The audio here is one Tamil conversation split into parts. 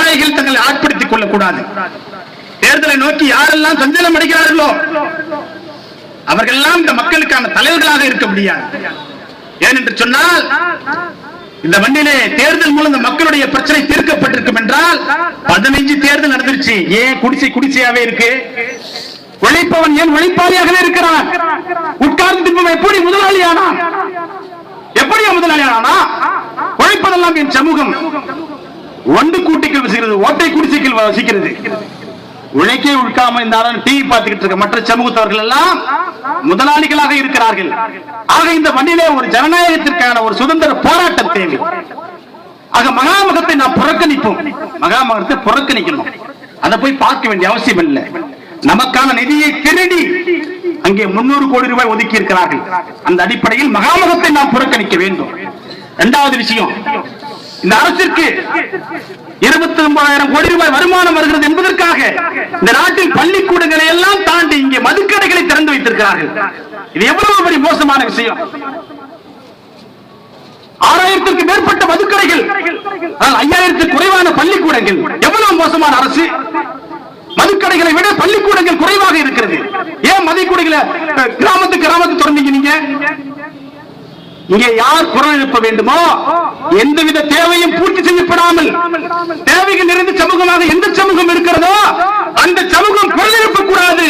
மாயைகள் தங்களை ஆட்படுத்திக் கொள்ளக்கூடாது. தேர்தலை நோக்கி யாரெல்லாம் சஞ்சலம் அடைகிறார்களோ அவர்கள் எல்லாம் இந்த மக்களுக்கான தலைவர்களாக இருக்க முடியாது. ஏனென்று சொன்னால் இந்த மண்ணிலே தேர்தல் மூலம் இந்த மக்களுடைய பிரச்சனை தீர்க்கப்பட்டிருக்கும் என்றால் பதினைஞ்சு தேர்தல் நடந்துருச்சு. ஏன் குடிசை குடிசையாவே இருக்கு? உழைப்பவன் ஏன் உழைப்பாளியாகவே இருக்கிறான்? உட்கார்ந்து தின்பவன் எப்படி முதலாளியானா? எப்படியா முதலாளியானா? உழைப்பதெல்லாம் என் சமூகம். ஒன்று கூட்டிகள் வசிக்கிறது ஓட்டை குடிசைகள் வசிக்கிறது. உழைக்கே உட்காம இந்த டிவி பார்த்துக்கிட்டு இருக்க மற்ற சமூகத்தவர்கள் எல்லாம் முதலாளிகளாக இருக்கிறார்கள். ஆக இந்த மண்ணிலே ஒரு ஜனநாயகத்திற்கான ஒரு சுதந்திர போராட்டம் தேவை. ஆக மகாமகத்தை நாம் புறக்கணிப்போம். மகாமகத்தை புறக்கணிக்கணும். அதை போய் பார்க்க வேண்டிய அவசியம் இல்லை. நமக்கான நிதியை திருடி அங்கே முன்னூறு கோடி ரூபாய் ஒதுக்கி இருக்கிறார்கள் அந்த அடிப்படையில் மகாமகத்தை நாம் புறக்கணிக்க வேண்டும். இரண்டாவது விஷயம் இந்த அரசிற்கு இருபத்தி ஒன்பதாயிரம் கோடி ரூபாய் வருமானம் வருகிறது என்பதற்காக இந்த நாட்டில் பள்ளிக்கூடங்களை எல்லாம் தாண்டி இங்கே மதுக்கடைகளை திறந்து வைத்திருக்கிறார்கள். இது எவ்வளவு பெரிய மோசமான விஷயம். ஆறாயிரத்திற்கு மேற்பட்ட மதுக்கடைகள் ஐயாயிரத்துக்கு குறைவான பள்ளிக்கூடங்கள். எவ்வளவு மோசமான அரசு. மதுக்கடைகளை விட பள்ளிக்கூடங்கள் குறைவாக இருக்கிறது. ஏன் மதுக்கூடங்களை கிராமத்துக்கு கிராமத்துக்கு திறந்தீங்க நீங்க? இங்கே யார் குரல் எழுப்ப வேண்டுமோ எந்தவித தேவையும் பூர்த்தி செய்யப்படாமல் தேவைகள் நிறைந்த சமூகமாக எந்த சமூகம் இருக்கிறதோ அந்த சமூகம் குரல் எழுப்பக்கூடாது.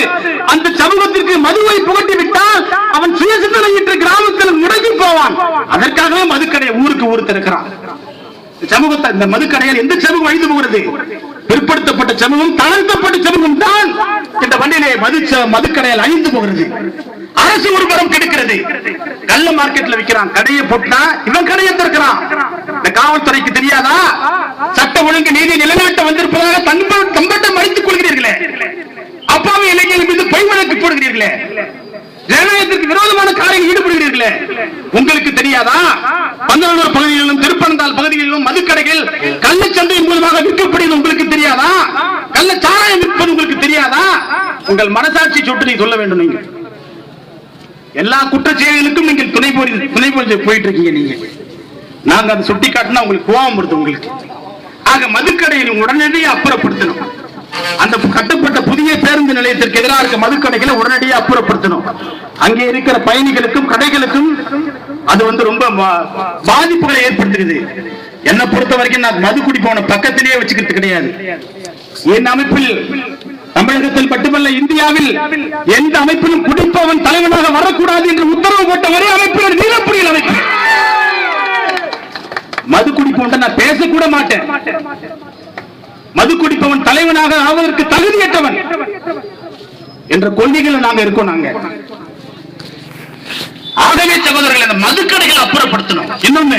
அந்த சமூகத்திற்கு மதுவை புகட்டி விட்டால் அவன் சுயசிந்தனை என்ற கிராமத்தில் முடங்கி போவான். அதற்காகவே மதுக்கடை ஊருக்கு ஊர் திறக்கிறான். சமூகத்தை இந்த மதுக்கடையில் எந்த சமூகம் அழிந்து போகிறது? பிற்படுத்தப்பட்ட சமூகம் தாழ்த்தப்பட்ட சமூகம் தான் இந்த வண்டியிலே மது ச- மதுக்கடையில் அழிந்து போகிறது. அரசு ஒரு மரம் கெடுக்கிறது. கள்ள மார்க்கெட்ல விக்கிறான். கடையை போட்டா இவன் கடையை திறக்கிறான். இந்த காவல்துறைக்கு தெரியாதா? சட்ட ஒழுங்கு நீதி நிலைநாட்ட வந்திருப்பதாக தன்ப தம்பட்டம் மறைத்துக் கொள்கிறீர்களே. அப்பாவி இளைஞர்கள் மீது பொய் வழக்கு போடுகிறீர்களே. ஜனநாயகத்திற்கு விரோதமான காரியம் ஈடுபடுகிறீர்களே. உங்களுக்கு தெரியாதா? பந்தனூர் பகுதிகளிலும் திருப்பனந்தாள் பகுதிகளிலும் மதுக்கடைகள் கள்ளச்சந்தை மூலமாக விற்கப்படுவது உங்களுக்கு தெரியாதா? கள்ள சாராயம் விற்பது உங்களுக்கு தெரியாதா? உங்கள் மனசாட்சி சொட்டு நீ சொல்ல வேண்டும் நீங்க. எல்லா குற்றச்செயல்களுக்கும் நீங்கள் துணை போய் துணை போயிட்டு இருக்கீங்க நீங்க. நாங்க அதை சுட்டி காட்டினா உங்களுக்கு கோபம் வருது உங்களுக்கு. ஆக மதுக்கடையில் உடனடியே அப்புறப்படுத்தணும். அந்த கட்டப்பட்ட புதிய பேருந்து நிலையத்திற்கு எதிராக இருக்க மதுக்கடைகளை உடனடியாக அப்புறப்படுத்தணும். அங்கே இருக்கிற பயணிகளுக்கும் கடைகளுக்கும் அது வந்து ரொம்ப பாதிப்புகளை ஏற்படுத்துகிறது. என்னை பொறுத்த வரைக்கும் நான் மது குடிப்பவன பக்கத்திலேயே வச்சுக்கிறது கிடையாது. என் அமைப்பில் தமிழகத்தில் மட்டுமல்ல இந்தியாவில் எந்த அமைப்பிலும் குடிப்பவன் தலைவனாக வரக்கூடாது என்று உத்தரவு போட்ட ஒரே அமைப்பினர் நீலப்புரியில் அமைப்பு. மது குடிப்பவன் நான் பேசக்கூட மாட்டேன். மது குடிப்பவன் தலைவனாக ஆவதற்கு தகுதியற்றவன் என்ற கொள்கைகளை நாங்க இருக்கோம் நாங்க. ஆகவே சகோதரர்கள் அந்த மதுக்கடைகளை அப்புறப்படுத்தணும். இன்னொன்னு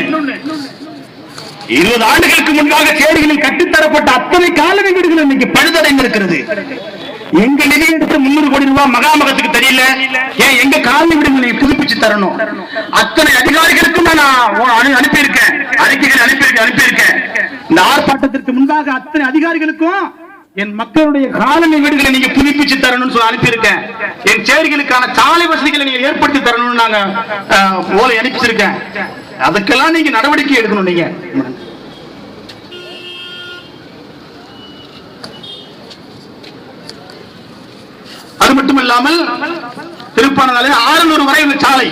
இருபது ஆண்டுகளுக்கு முன்பாக சேரிகளில் கட்டித்தரப்பட்ட அத்தனை காலனி வீடுகள் இன்னைக்கு பழுதடைந்து இருக்கிறது எங்க நிதி எடுத்து முன்னூறு கோடி ரூபாய் மகாமகத்துக்கு தெரியல. ஏன் எங்க காலனி வீடுகளை புதுப்பிச்சு தரணும்? அத்தனை அதிகாரிகளுக்கும் நான் அனுப்பியிருக்கேன். அறிக்கைகள் அனுப்பியிருக்கேன் அனுப்பியிருக்கேன். இந்த ஆர்ப்பாட்டத்திற்கு முன்பாக அத்தனை அதிகாரிகளுக்கும் என் மக்களுடைய காலனி வீடுகளை நீங்க புதுப்பிச்சு தரணும்னு சொல்லி அனுப்பியிருக்கேன். என் சேரிகளுக்கான சாலை வசதிகளை நீங்க ஏற்படுத்தி தரணும்னு நாங்க ஓலை அனுப்பிச்சிருக்கேன். அதுக்கெல்லாம் நீங்க நடவடிக்கை எடுக்கணும் நீங்க. அது மட்டும் இல்லாமல் திருப்பானதாலே ஆறுநூறு வரை உள்ள சாலை.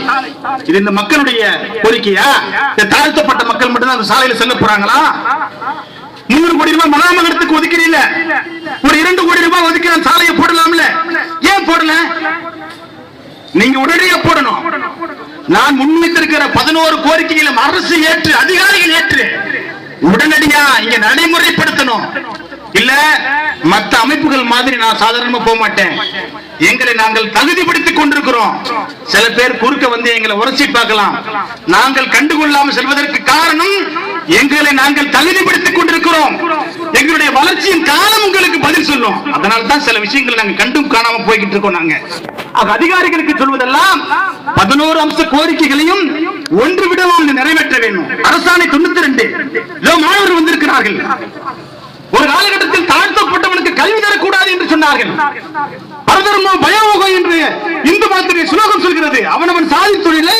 இது இந்த மக்களுடைய கோரிக்கையா? இந்த தாழ்த்தப்பட்ட மக்கள் மட்டும்தான் அந்த சாலையில செல்ல போறாங்களா? முன்னூறு கோடி ரூபாய் மகாமகத்துக்கு ஒதுக்கிறீங்க ஒரு இரண்டு கோடி ரூபாய் ஒதுக்கி சாலையை போடலாம்ல? ஏன் போடல? நீங்க உடனடியா போடணும். நான் முன்வைத்திருக்கிற பதினோரு கோரிக்கைகளும் அரசு ஏற்று அதிகாரிகள் ஏற்று உடனடியா இங்க நடைமுறைப்படுத்தணும். இல்ல மத்த அமைப்புகள் மாதிரி நான் சாதாரணமா போக மாட்டேன். எங்களை நாங்கள் தகுதிப்படுத்திக் கொண்டிருக்கிறோம். சில பேர் குறுக்க வந்து எங்களை உரசி பார்க்கலாம். நாங்கள் கண்டுகொள்ளாமல் செல்வதற்கு காரணம் எங்களை நாங்கள் தகுதிப்படுத்திக் கொண்டிருக்கிறோம். எங்களுடைய வளர்ச்சியின் காலம் உங்களுக்கு பதில் சொல்லும். அதனால தான் சில விஷயங்களை நாங்க கண்டும் காணாம போய்கிட்டு இருக்கோம் நாங்க. அதிகாரிகளுக்கு சொல்வதெல்லாம் பதினோரு அம்ச கோரிக்கைகளையும் ஒன்று விடவும் நிறைவேற்ற வேண்டும். அரசாணை தொண்ணூத்தி ரெண்டு மாணவர்கள் வந்திருக்கிறார்கள். ஒரு காலகட்டத்தில் தாழ்த்தப்பட்டவனுக்கு கல்வி தரக்கூடாது என்று சொன்னார்கள். பரதர்மோ பயோகம் என்று இந்து மதத்துடைய சுலோகம் சொல்கிறது. அவனவன் சாதி தொழிலை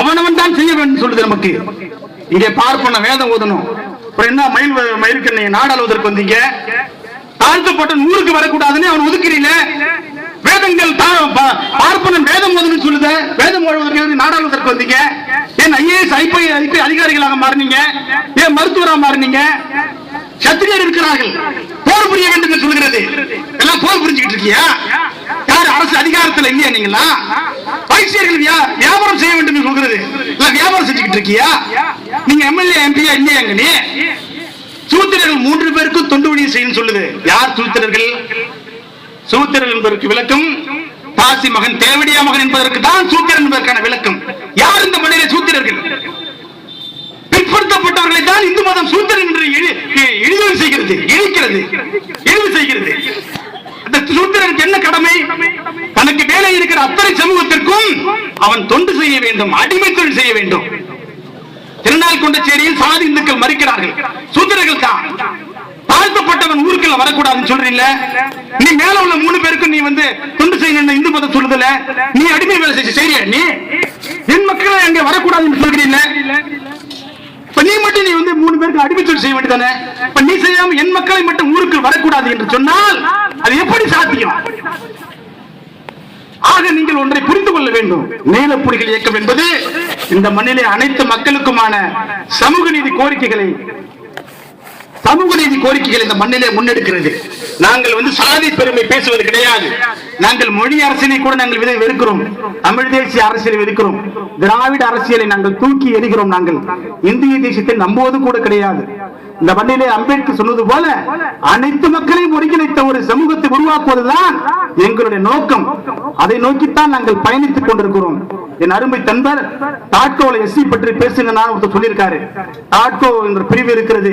அவனவன் தான் செய்ய வேண்டும் சொல்லுது நமக்கு. இங்கே பார்ப்பன வேதம் ஓதணும். அப்புறம் என்ன மயில் மயிருக்கு நாடாளுவதற்கு வந்தீங்க? தாழ்த்தப்பட்ட நூறுக்கு வரக்கூடாதுன்னு அவன் ஒதுக்கிறீங்க வேதங்கள் பார்ப்பனம் வேதம் ஓதணும் சொல்லுத? வேதம் ஓடுவதற்கு நாடாளுவதற்கு வந்தீங்க? ஏன் ஐஏஎஸ் ஐபிஐ ஐபிஐ அதிகாரிகளாக மாறினீங்க? ஏன் மருத்துவராக மாறினீங்க? சத்திரியர் இருக்கிறார்கள். போர் புரிய வேண்டும் என்று சொல்கிறது எல்லாம் போர் புரிஞ்சுக்கிட்டு இருக்கியா? யார் அரசு அதிகாரத்தில் இல்லையா நீங்களா வைசியர்கள் வியாபாரம் செய்ய வேண்டும் என்று சொல்கிறது. வியாபாரம் செஞ்சுக்கிட்டு இருக்கியா? நீங்க எம்எல்ஏ எம்பியா இல்லையாங்க நீ? சூத்திரர்கள் மூன்று பேருக்கும் தொண்டு ஊழியம் செய்யும் சொல்லுது. யார் சூத்திரர்கள்? சூத்திரர் என்பதற்கு விளக்கம் பாசி மகன் தேவடியா மகன் என்பதற்கு தான் சூத்திரன் என்பதற்கான விளக்கம். யார் இந்த மண்ணிலே சூத்திரர்கள்? பிற்படுத்தப்பட்டவர்களை தான் இந்து மதம் சூத்திரன் என்று இழிவு செய்கிறது இழிக்கிறது இழிவு செய்கிறது. சூத்திரனுக்கு என்ன கடமை? தனக்கு வேலை இருக்கிற அத்தனை சமூகத்திற்கும் அவன் தொண்டு செய்ய வேண்டும் அடிமை தொழில் செய்ய வேண்டும். திருநாள் கொண்டச்சேரியில் சாதி இந்துக்கள் மறுக்கிறார்கள். சூத்திரர்கள் தான். தாழ்த்தப்பட்டவன் ஊருக்குள்ள வரக்கூடாதுன்னு சொல்றீங்க நீ மேல உள்ள மூணு பேருக்கு நீ வந்து தொண்டு செய்யணும் இந்து மதம் சொல்லுதல நீ அடிமை வேலை செஞ்சு சரியா நீ? என் மக்களை அங்க வரக்கூடாதுன்னு சொல்றீங்க இப்ப நீ மட்டும் நீ வந்து மூணு செய்ய வேண்டியதானே? இப்ப நீ செய்யாம என் மக்களை மட்டும் ஊருக்கு வரக்கூடாது என்று சொன்னால் அது எப்படி சாத்தியம்? ஆக நீங்கள் ஒன்றை புரிந்து கொள்ள வேண்டும். மேலப்புலிகள் இயக்கம் என்பது இந்த மண்ணிலே அனைத்து மக்களுக்குமான சமூக நீதி கோரிக்கைகளை சமூக நீதி கோரிக்கைகள் இந்த மண்ணிலே முன்னெடுக்கிறது. நாங்கள் வந்து சாதி பெருமை பேசுவது கிடையாது. நாங்கள் மொழி அரசியலை கூட நாங்கள் விதை வெறுக்கிறோம். தமிழ் தேசிய அரசியலை வெறுக்கிறோம். திராவிட அரசியலை நாங்கள் தூக்கி எறிகிறோம் நாங்கள். இந்திய தேசியத்தை நம்புவது கூட கிடையாது. இந்த மண்ணிலே அம்பேத்கர் சொன்னது போல அனைத்து மக்களையும் ஒருங்கிணைத்த ஒரு சமூகத்தை உருவாக்குவதுதான் எங்களுடைய நோக்கம். அதை நோக்கித்தான் நாங்கள் பயணித்துக் கொண்டிருக்கிறோம். என் அருமை தன்பர் தாட்கோல எஸ்சி பற்றி பேசுங்க ஒருத்தர் சொல்லியிருக்காரு. தாட்கோ என்ற பிரிவு இருக்கிறது.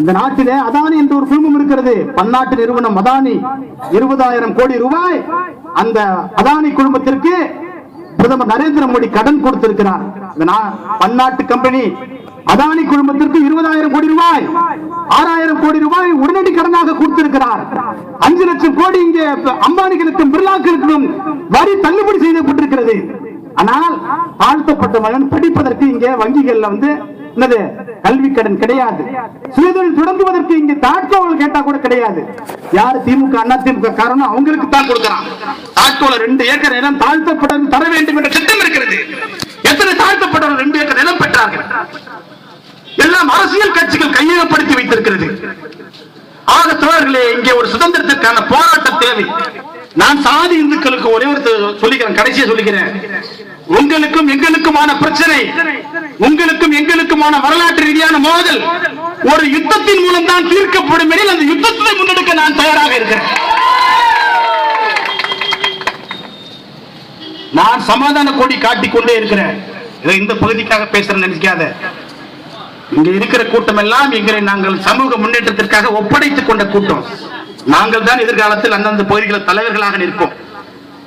இந்த நாட்டிலே அதானி என்ற ஒரு குழுமம் இருக்கிறது. பன்னாட்டு நிறுவனம் அதானி. இருபதாயிரம் கோடி ரூபாய் அந்த அதானி குழுமத்திற்கு பிரதமர் நரேந்திர மோடி கடன் கொடுத்திருக்கிறார். பன்னாட்டு கம்பெனி அதானி குழுமத்திற்கு இருபதாயிரம் கோடி ரூபாய். ஆறாயிரம் கோடி ரூபாய் உடனடி கடனாக கொடுத்திருக்கிறார். அஞ்சு லட்சம் கோடி இங்கே அம்பானிகளுக்கும் பிர்லாக்களுக்கும் வரி தள்ளுபடி செய்யப்பட்டிருக்கிறது. ஆனால் தாழ்த்தப்பட்ட மகன் படிப்பதற்கு இங்கே வங்கிகள்ல வந்து என்னது கல்வி கடன் கிடையாது. சுயதொழில் தொடங்குவதற்கு இங்க தாட்கோவல் கேட்டா கூட கிடையாது. யாரு திமுக அண்ணா திமுக காரணம் அவங்களுக்கு தான் கொடுக்கிறான். தாட்கோல ரெண்டு ஏக்கர் நிலம் தாழ்த்தப்பட்ட தர வேண்டும் என்ற திட்டம் இருக்கிறது. எத்தனை தாழ்த்தப்பட்டவர்கள் ரெண்டு ஏக்கர் நிலம் பெற்றார்கள்? எல்லாம் அரசியல் கட்சிகள் கையகப்படுத்தி வைத்திருக்கிறது. ஆக தோழர்களே இங்கே ஒரு சுதந்திரத்திற்கான போராட்டம் தேவை. நான் சாதி இந்துக்களுக்கு ஒரே ஒரு சொல்லிக்கிறேன் கடைசியை சொல்லிக்கிறேன். உங்களுக்கும் எங்களுக்குமான பிரச்சனை உங்களுக்கும் எங்களுக்குமான வரலாற்று ரீதியான மோதல் ஒரு யுத்தத்தின் மூலம் தான் தீர்க்கப்படும் எனில் அந்த யுத்தத்தை முன்னெடுக்க நான் தயாராக இருக்கிறேன். நான் சமாதான கொடி காட்டிக்கொண்டே இருக்கிறேன். இதை இந்த பகுதிக்காக பேசுறேன் நினைக்காத. இங்க இருக்கிற கூட்டம் எல்லாம் எங்களை நாங்கள் சமூக முன்னேற்றத்திற்காக ஒப்படைத்துக் கொண்ட கூட்டம். நாங்கள் தான் எதிர்காலத்தில் அந்தந்த பகுதிகளில் தலைவர்களாக நிற்போம்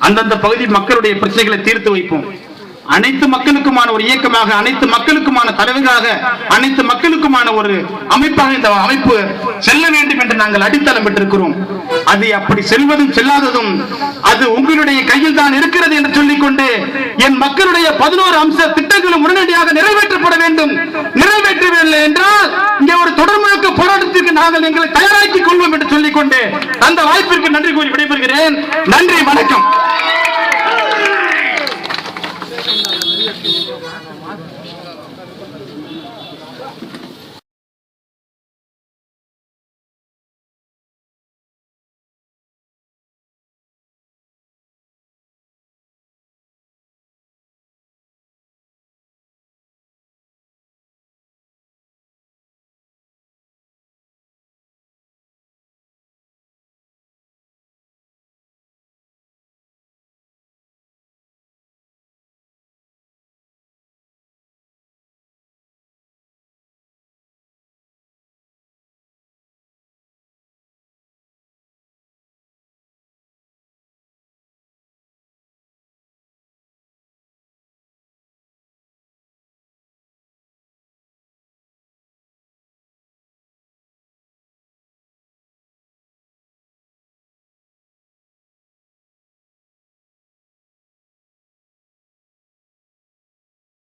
அந்தந்த பகுதி மக்களுடைய பிரச்சனைகளை தீர்த்து வைப்போம். அனைத்து மக்களுக்குமான ஒரு இயக்கமாக அனைத்து மக்களுக்குமான தலைவர்களாக அனைத்து மக்களுக்குமான ஒரு அமைப்பாக இந்த அமைப்பு செல்ல வேண்டும் என்று நாங்கள் அடித்தளம் பெற்றிருக்கிறோம். அது அப்படி செல்வதும் செல்லாததும் அது உங்களுடைய கையில் தான் இருக்கிறது என்று சொல்லிக்கொண்டு என் மக்களுடைய பதினோரு அம்ச திட்டங்களும் உடனடியாக நிறைவேற்றப்பட வேண்டும். நிறைவேற்றவில்லை என்றால் இங்கே ஒரு தொடர் முழக்க போராட்டத்திற்கு நாங்கள் எங்களை தயாராக்கிக் கொள்வோம் என்று சொல்லிக்கொண்டு அந்த வாய்ப்பிற்கு நன்றி கூறி விடைபெறுகிறேன். நன்றி வணக்கம்.